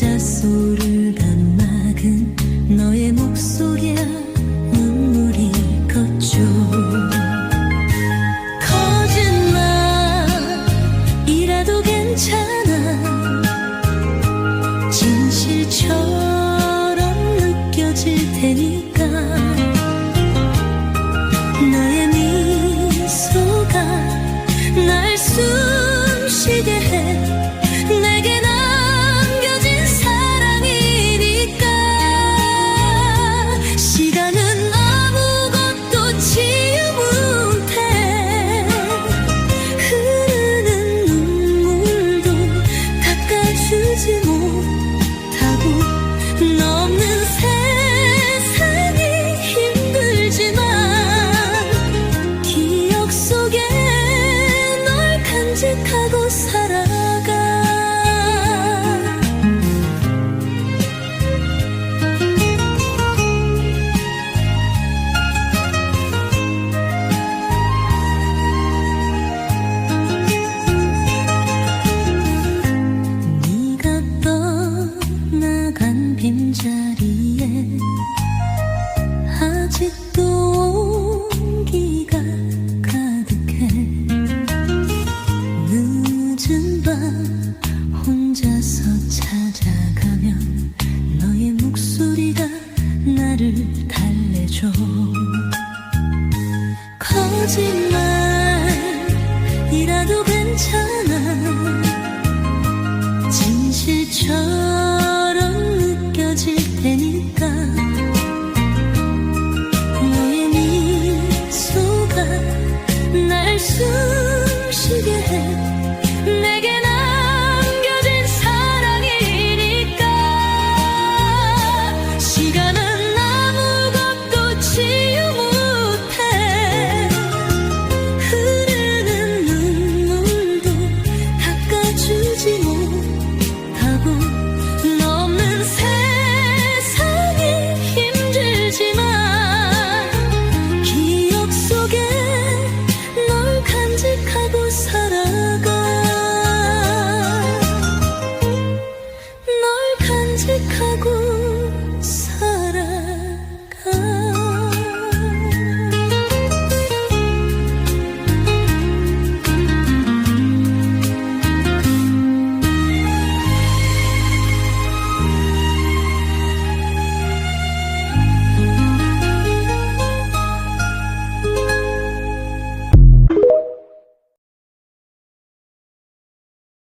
just so 간직하고 살아 찾아서 찾아가면 너의 목소리가 나를 달래줘. 거짓말이라도 괜찮아. 진실처럼 느껴질 테니까. 너의 미소가 날 숨쉬게 해. 刻骨